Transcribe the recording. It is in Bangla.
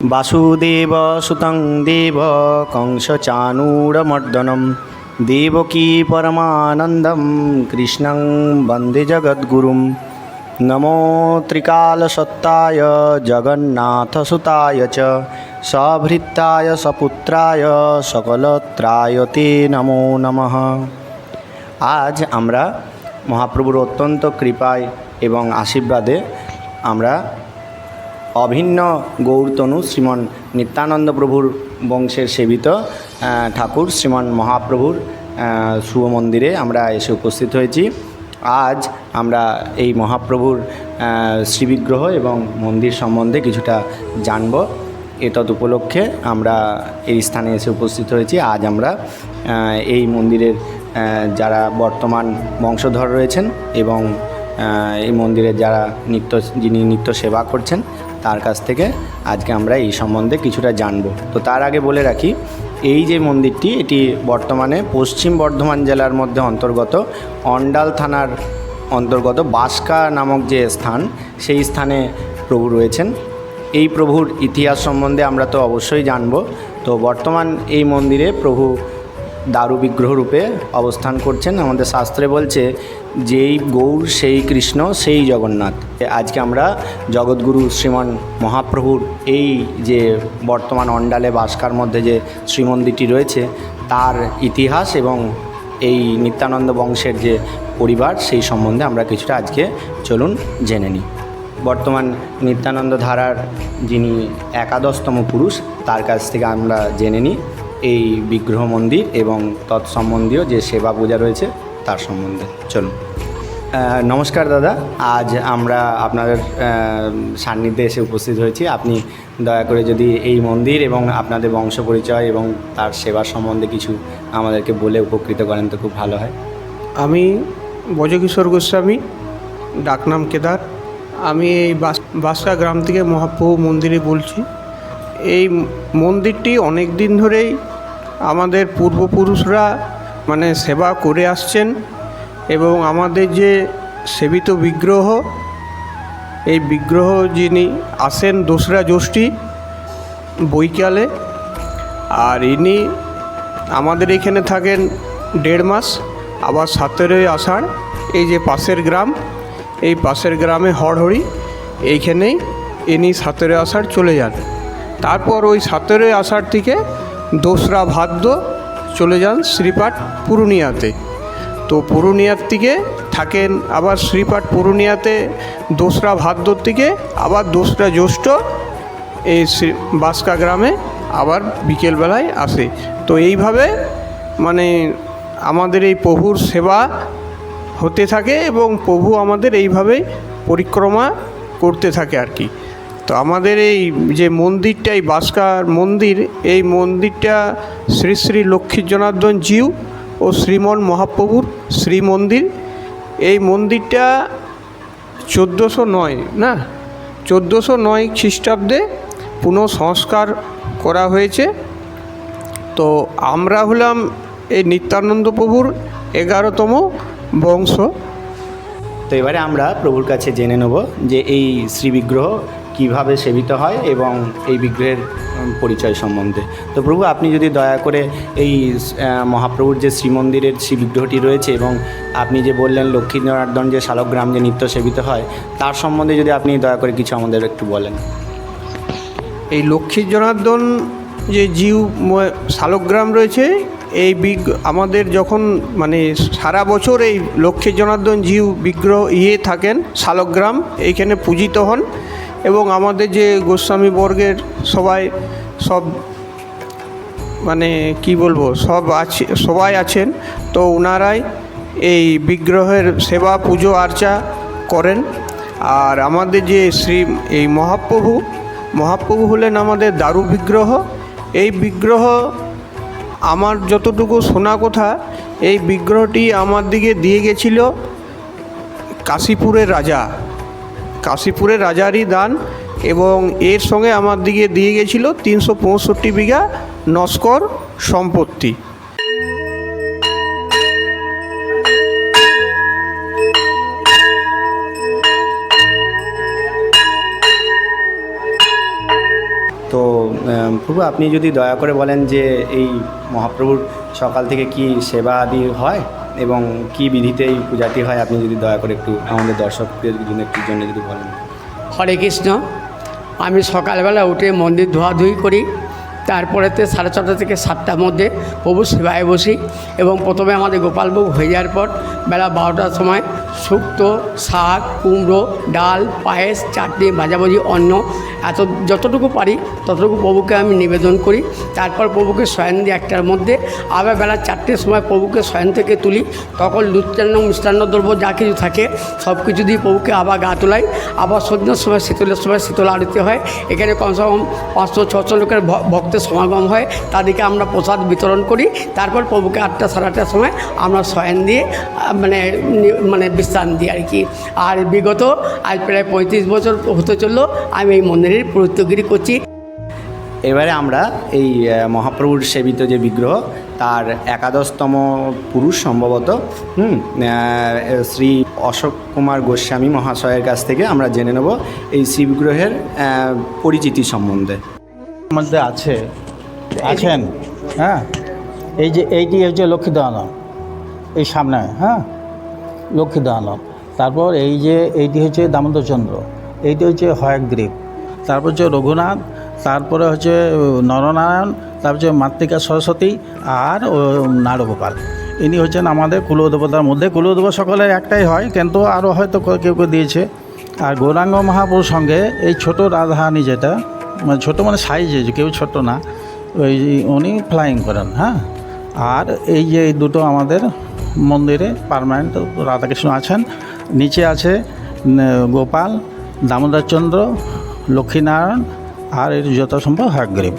বাসুদেব সুতং দেব কংসচাণূরমর্দনম দেবকী পরমানন্দম কৃষ্ণং বন্দে জগদ্গুরুম নমো ত্রিকালসত্তায় জগন্নাথসুতায় চ সভৃত্তায় সপুত্রায় সকলত্রায় তে নমো নমঃ আজ আমরা মহাপ্রভুর অত্যন্ত কৃপায় এবং আশীর্বাদে আমরা অভিন্ন গৌরতনু শ্রীমন নিত্যানন্দ প্রভুর বংশের সেবিত ঠাকুর শ্রীমন মহাপ্রভুর শুভ মন্দিরে আমরা এসে উপস্থিত হয়েছি। আজ আমরা এই মহাপ্রভুর শ্রীবিগ্রহ এবং মন্দির সম্বন্ধে কিছুটা জানব। এতদ উপলক্ষে আমরা এই স্থানে এসে উপস্থিত হয়েছি। আজ আমরা এই মন্দিরের যারা বর্তমান বংশধর রয়েছেন এবং এই মন্দিরে যারা নিত্য, যিনি নিত্য সেবা করছেন, তার কাছ থেকে আজকে আমরা এই সম্বন্ধে কিছুটা জানব। তো তার আগে বলে রাখি, এই যে মন্দিরটি, এটি বর্তমানে পশ্চিম বর্ধমান জেলার মধ্যে অন্তর্গত অন্ডাল থানার অন্তর্গত বাসকা নামক যে স্থান, সেই স্থানে প্রভু রয়েছেন। এই প্রভুর ইতিহাস সম্বন্ধে আমরা তো অবশ্যই জানব। তো বর্তমান এই মন্দিরে প্রভু দারু বিগ্রহ রূপে অবস্থান করছেন। আমাদের শাস্ত্রে বলছে, যেই গৌর, সেই কৃষ্ণ, সেই জগন্নাথ। আজকে আমরা জগৎগুরু শ্রীমান মহাপ্রভুর এই যে বর্তমান অন্ডালে বাসকার মধ্যে যে শ্রীমন্দিরটি রয়েছে, তার ইতিহাস এবং এই নিত্যানন্দ বংশের যে পরিবার, সেই সম্বন্ধে আমরা কিছুটা আজকে চলুন জেনে নিই। বর্তমান নিত্যানন্দ ধারার যিনি একাদশতম পুরুষ, তার কাছ থেকে আমরা জেনে নিই। এই বিগ্রহ মন্দির এবং তৎসম্বন্ধীয় যে সেবা পূজা রয়েছে তার সম্বন্ধে। চলুন। নমস্কার দাদা, আজ আমরা আপনাদের সান্নিধ্যে এসে উপস্থিত হয়েছি। আপনি দয়া করে যদি এই মন্দির এবং আপনাদের বংশ পরিচয় এবং তার সেবা সম্বন্ধে কিছু আমাদেরকে বলে উপকৃত করেন তো খুব ভালো হয়। আমি বজকিশোর গোস্বামী, ডাকনাম কেদার। আমি এই বাস, বাসকা গ্রাম থেকে মহাপ্রভু মন্দিরে বলছি। এই মন্দিরটি অনেক দিন ধরেই আমাদের পূর্বপুরুষরা মানে সেবা করে আসছেন এবং আমাদের যে সেবিত বিগ্রহ, এই বিগ্রহ যিনি আসেন দোসরা জ্যৈষ্ঠী বৈকালে, আর ইনি আমাদের এখানে থাকেন দেড় মাস, আবার সতেরোই আষাঢ়, এই যে পাশের গ্রাম, এই পাশের গ্রামে হড়হড়ি, এইখানেই ইনি সতেরোই আষাঢ় চলে যান। তারপর ওই সতেরোই আষাঢ় থেকে দোসরা ভাদ্র চলে যান শ্রীপাঠ পুরুলিয়াতে তো পুরুলিয়ার থেকে থাকেন আবার শ্রীপাঠ পুরুলিয়াতে দোসরা ভাদ্র থেকে আবার দোসরা জ্যৈষ্ঠ এই বাসকা গ্রামে আবার বিকেলবেলায় আসে। তো এইভাবে মানে আমাদের এই প্রভুর সেবা হতে থাকে এবং প্রভু আমাদের এইভাবেই পরিক্রমা করতে থাকে আর কি। তো আমাদের এই যে মন্দিরটা, এই বাসকার মন্দির, এই মন্দিরটা শ্রী শ্রী লক্ষ্মী জনার্দন জিউ ও শ্রীমন মহাপ্রভুর শ্রী মন্দির এই মন্দিরটা চোদ্দোশো নয়, না? চোদ্দোশো নয় খ্রিস্টাব্দে পুনঃ সংস্কার করা হয়েছে। তো আমরা হলাম এই নিত্যানন্দ প্রভুর এগারোতম বংশ। তো এবারে আমরা প্রভুর কাছে জেনে নেব যে এই শ্রী বিগ্রহ কীভাবে সেবিত হয় এবং এই বিগ্রহের পরিচয় সম্বন্ধে। তো প্রভু, আপনি যদি দয়া করে এই মহাপ্রভুর যে শ্রীমন্দিরের শ্রী বিগ্রহটি রয়েছে এবং আপনি যে বললেন লক্ষ্মী যে শালগ্রাম যে নিত্য সেবিত হয়, তার সম্বন্ধে যদি আপনি দয়া করে কিছু আমাদের একটু বলেন। এই লক্ষ্মী জনার্দন যে জিউ শালগ্রাম রয়েছে, এই বিগ, আমাদের যখন মানে সারা বছর এই লক্ষ্মী জনার্দন জিউ বিগ্রহ ইয়ে থাকেন শালগ্রাম এইখানে পূজিত হন এবং আমাদের যে গোস্বামী বর্গের সবাই সব মানে কি বলব, সব আছে, সবাই আছেন, তো ওনারাই এই বিগ্রহের সেবা, পুজো, আর্চা করেন। আর আমাদের যে শ্রী, এই মহাপ্রভু মহাপ্রভু হলেন আমাদের দারু বিগ্রহ। এই বিগ্রহ আমার যতটুকু শোনা কথা, এই বিগ্রহটি আমার দিকে দিয়ে গেছিল কাশীপুরের রাজা। কাশীপুরের রাজারই দান এবং এর সঙ্গে আমার দিকে দিয়ে গেছিল তিনশো পঁয়ষট্টি বিঘা নস্কর সম্পত্তি। তো প্রভু আপনি যদি দয়া করে বলেন যে এই মহাপ্রভুর সকাল থেকে কি সেবা আদি হয়? এবং কি বিধিতে এই পূজাটি হয়, আপনি যদি দয়া করে একটু আমাদের দর্শকদের জন্য একটু জন্য যদি বলেন। হরে কৃষ্ণ। আমি সকালবেলা উঠে মন্দির ধোয়াধুই করি তারপরেতে সাড়ে ছটা থেকে সাতটার মধ্যে প্রভু সেবায় বসি এবং প্রথমে আমাদের গোপালভোগ হয়ে যাওয়ার পর বেলা বারোটার সময় শুক্তো, শাক, কুমড়ো, ডাল, পায়েস, চাটনি, ভাজাভাজি, অন্ন, এত যতটুকু পারি ততটুকু প্রভুকে আমি নিবেদন করি। তারপর প্রভুকে শয়ন দিই একটার মধ্যে। আবার বেলা চারটের সময় প্রভুকে শয়ন থেকে তুলি। তখন লুচান্ন মিষ্টান্ন, দ্রব্য যা কিছু থাকে সব কিছু দিয়ে প্রভুকে আবার গা তোলাই। আবার সন্ধ্যার সময়, শীতলের সময় শীতল আরতি হয়। এখানে কমসে কম পাঁচশো, ছশো লোকের ভক্তের সমাগম হয়। তাদেরকে আমরা প্রসাদ বিতরণ করি। তারপর প্রভুকে আটটা, সাড়ে আটটার সময় আমরা শয়ন দিয়ে মানে মানে বিশ্রাম দিই আর কি। আর বিগত আজ প্রায় পঁয়ত্রিশ বছর হতে চলল আমি এই মন্দিরের পুরোহিতগিরি করছি। এবারে আমরা এই মহাপ্রভুর সেবিত যে বিগ্রহ তার একাদশতম পুরুষ সম্ভবত হুম শ্রী অশোক কুমার গোস্বামী মহাশয়ের কাছ থেকে আমরা জেনে নেব এই শ্রী বিগ্রহের পরিচিতি সম্বন্ধে। মধ্যে আছে আছেন হ্যাঁ? এই যে এইটি হচ্ছে লক্ষ্মী দানব এই সামনে হ্যাঁ? লক্ষ্মী দানব তারপর এই যে এইটি হচ্ছে দামোদরচন্দ্র, এইটি হচ্ছে হয়গ্রীব, তারপর হচ্ছে রঘুনাথ, তারপরে হচ্ছে নরনারায়ণ, তারপর হচ্ছে মাতৃকা সরস্বতী আর নারগোপাল। ইনি হচ্ছেন আমাদের কুলদেবতার মধ্যে। কুলদেবতা সকলের একটাই হয়, কিন্তু আরও হয়তো কেউ কেউ দিয়েছে। আর গৌরাঙ্গ মহাপুরুর সঙ্গে এই ছোট রাধারানী যেটা মানে ছোটো মানে সাইজে কেউ ছোট না, ওই উনি ফ্লাইং করেন হ্যাঁ? আর এই যে এই দুটো আমাদের মন্দিরে পারমানেন্ট রাধাকৃষ্ণ আছেন। নিচে আছে গোপাল দামোদরচন্দ্র লক্ষ্মীনারায়ণ আর এর যত সম্ভব হাগ্রীব